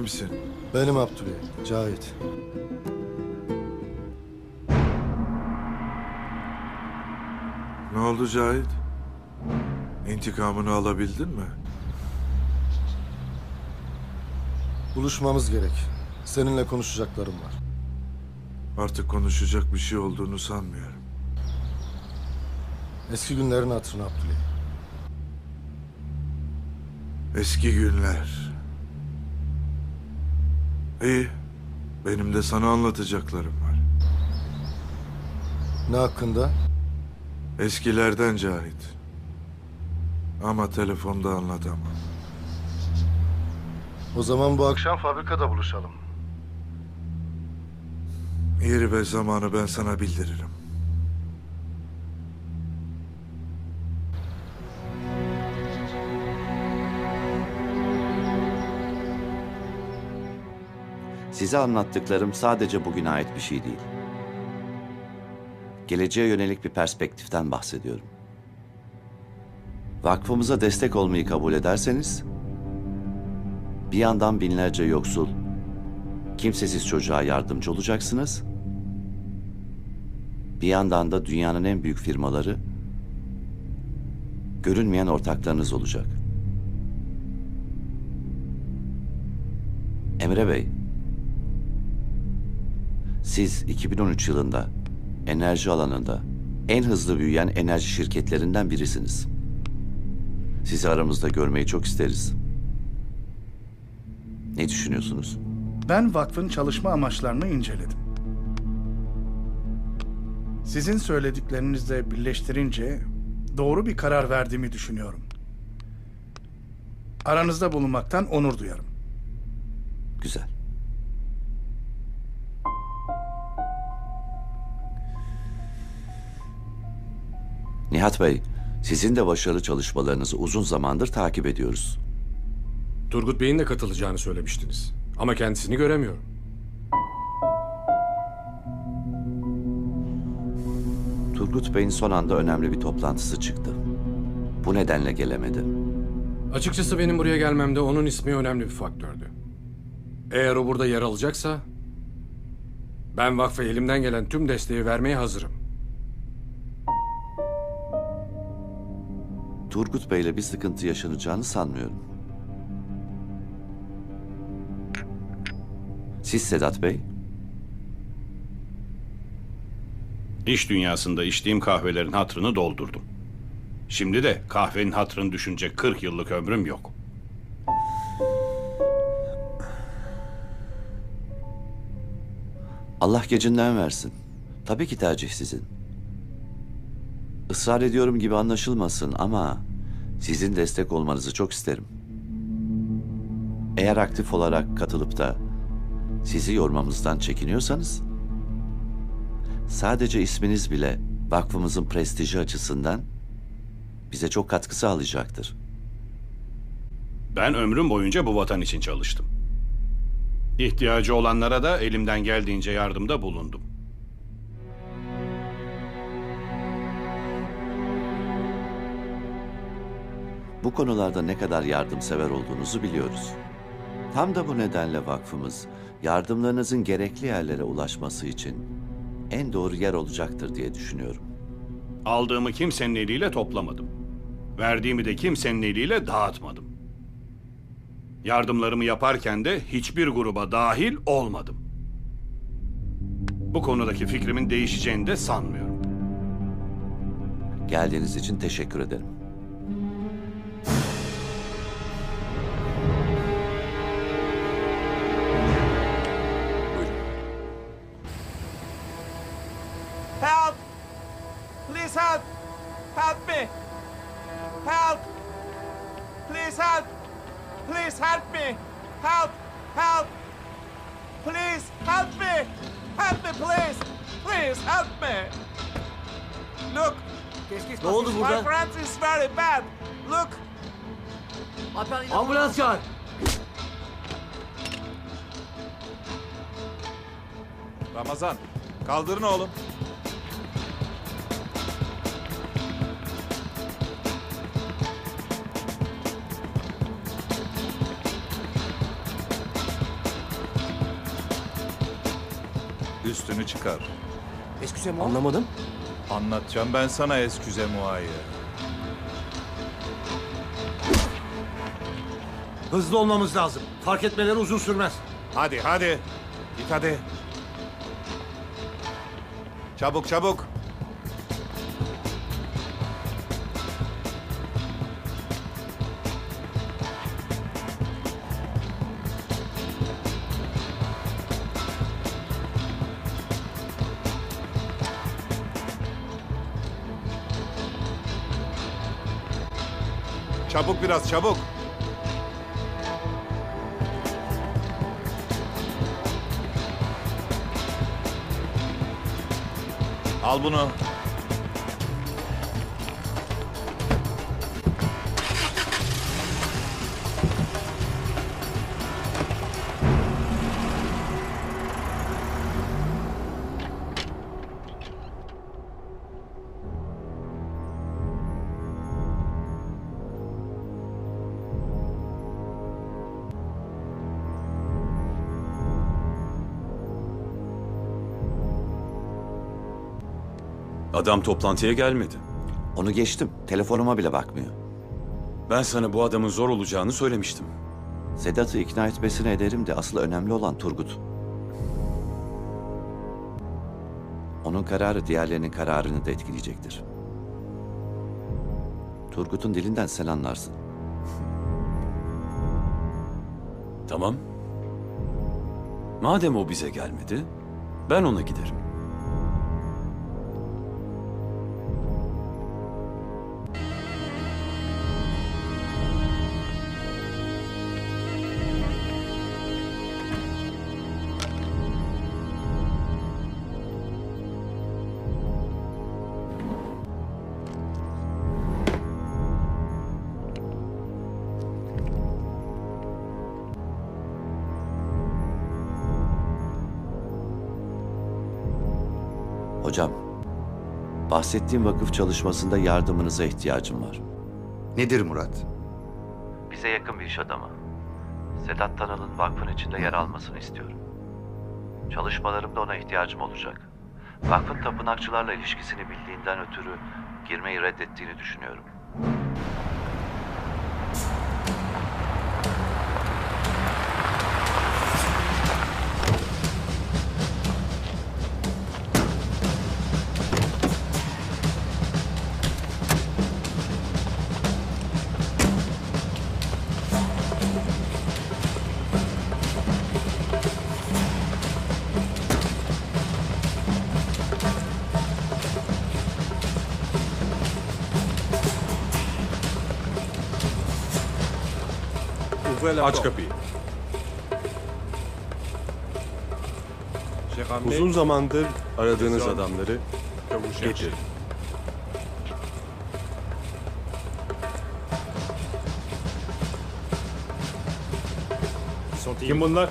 misin? Benim Abdüley, Cahit. Ne oldu Cahit? İntikamını alabildin mi? Buluşmamız gerek. Seninle konuşacaklarım var. Artık konuşacak bir şey olduğunu sanmıyorum. Eski günlerin hatırına Abdüley. Eski günler. İyi. Benim de sana anlatacaklarım var. Ne hakkında? Eskilerden Cahit. Ama telefonda anlatamam. O zaman bu akşam fabrikada buluşalım. Yeri ve zamanı ben sana bildiririm. Size anlattıklarım sadece bugüne ait bir şey değil. Geleceğe yönelik bir perspektiften bahsediyorum. Vakfımıza destek olmayı kabul ederseniz, bir yandan binlerce yoksul, kimsesiz çocuğa yardımcı olacaksınız. Bir yandan da dünyanın en büyük firmaları, görünmeyen ortaklarınız olacak. Emre Bey, siz 2013 yılında enerji alanında en hızlı büyüyen enerji şirketlerinden birisiniz. Sizi aramızda görmeyi çok isteriz. Ne düşünüyorsunuz? Ben vakfın çalışma amaçlarını inceledim. Sizin söylediklerinizle birleştirince doğru bir karar verdiğimi düşünüyorum. Aranızda bulunmaktan onur duyarım. Güzel. Nihat Bey, sizin de başarılı çalışmalarınızı uzun zamandır takip ediyoruz. Turgut Bey'in de katılacağını söylemiştiniz. Ama kendisini göremiyorum. Turgut Bey'in son anda önemli bir toplantısı çıktı. Bu nedenle gelemedi. Açıkçası benim buraya gelmemde onun ismi önemli bir faktördü. Eğer o burada yer alacaksa... Ben vakfa elimden gelen tüm desteği vermeye hazırım. Turgut Bey'le bir sıkıntı yaşanacağını sanmıyorum. Siz Sedat Bey, İş dünyasında içtiğim kahvelerin hatırını doldurdum. Şimdi de kahvenin hatırını düşünecek 40 yıllık ömrüm yok. Allah gecinden versin. Tabii ki tercih sizin. Israr ediyorum gibi anlaşılmasın ama sizin destek olmanızı çok isterim. Eğer aktif olarak katılıp da sizi yormamızdan çekiniyorsanız sadece isminiz bile vakfımızın prestiji açısından bize çok katkı sağlayacaktır. Ben ömrüm boyunca bu vatan için çalıştım. İhtiyacı olanlara da elimden geldiğince yardımda bulundum. Bu konularda ne kadar yardımsever olduğunuzu biliyoruz. Tam da bu nedenle vakfımız yardımlarınızın gerekli yerlere ulaşması için en doğru yer olacaktır diye düşünüyorum. Aldığımı kimsenin eliyle toplamadım. Verdiğimi de kimsenin eliyle dağıtmadım. Yardımlarımı yaparken de hiçbir gruba dahil olmadım. Bu konudaki fikrimin değişeceğini de sanmıyorum. Geldiğiniz için teşekkür ederim. Please help! Help me! Help! Please help! Please help me! Help! Help! Please help me! Help me please! Please help me! Look! Ne oldu My burada? friend is very bad! Look! Ambulans çağır. Ramazan, kaldırın oğlum. Üstünü çıkar. Anlamadım. Anlatacağım ben sana esküze muayı. Hızlı olmamız lazım. Fark etmeleri uzun sürmez. Hadi hadi. Git hadi. Çabuk çabuk. Çabuk biraz çabuk. Al bunu. Adam toplantıya gelmedi. Onu geçtim. Telefonuma bile bakmıyor. Ben sana bu adamın zor olacağını söylemiştim. Sedat'ı ikna etmesine ederim de asıl önemli olan Turgut. Onun kararı diğerlerinin kararını da etkileyecektir. Turgut'un dilinden sen anlarsın. Tamam. Madem o bize gelmedi, ben ona giderim. Hocam, bahsettiğim vakıf çalışmasında yardımınıza ihtiyacım var. Nedir Murat? Bize yakın bir iş adamı. Sedat Tanal'ın vakfın içinde yer almasını istiyorum. Çalışmalarımda ona ihtiyacım olacak. Vakfın tapınakçılarla ilişkisini bildiğinden ötürü girmeyi reddettiğini düşünüyorum. Aç kapıyı. Uzun zamandır aradığınız adamları getir. Kim bunlar?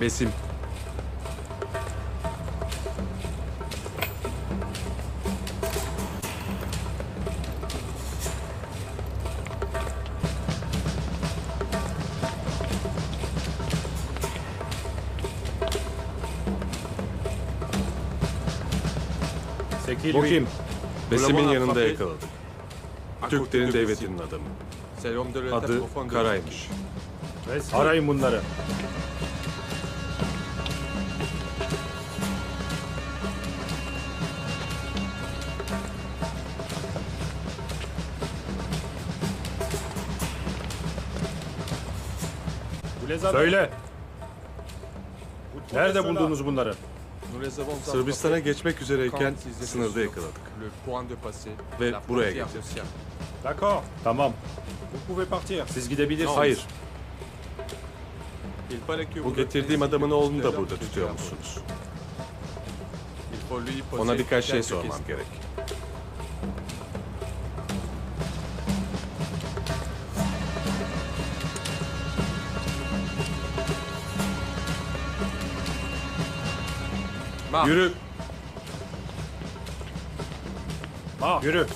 Besim. Bu kim? Besim'in yanında yakaladık. Türklerin devletinin adamı. Adı Karaymış. Arayın bunları. Söyle. Nerede buldunuz bunları? Sırbistan'a geçmek üzereyken sınırda yakaladık. Ve buraya. D'accord. Tamam. Siz gidebilirsiniz. Hayır. Bu getirdiğim adamın oğlunu da burada tutuyor musunuz? Ona birkaç şey sormam gerek. Yürü. Yürü.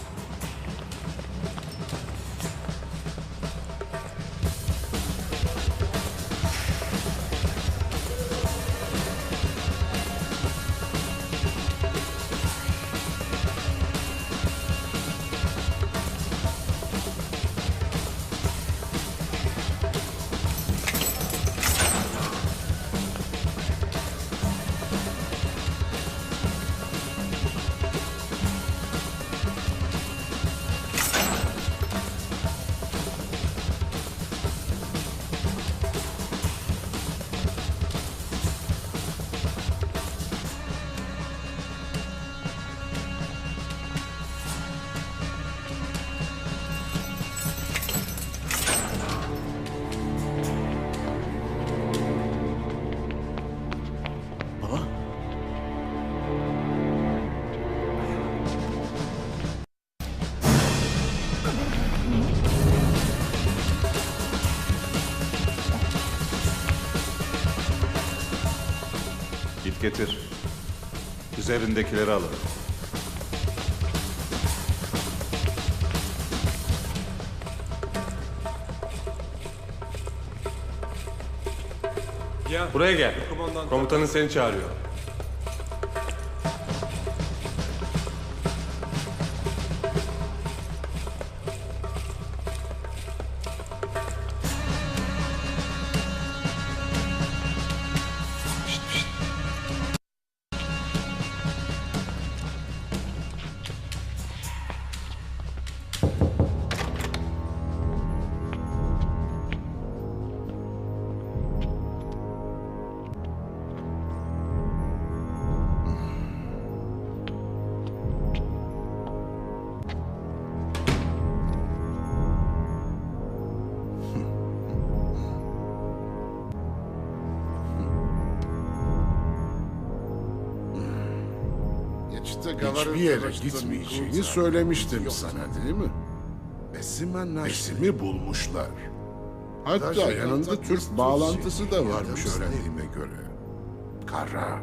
Getir. Üzerindekileri alın. Buraya gel. Komutanın seni çağırıyor. Hiçbir yere gitmeyeceğini söylemiştim sana değil mi? Besim'i bulmuşlar. Hatta yanında Türk bağlantısı da varmış öğrendiğime göre. Kara.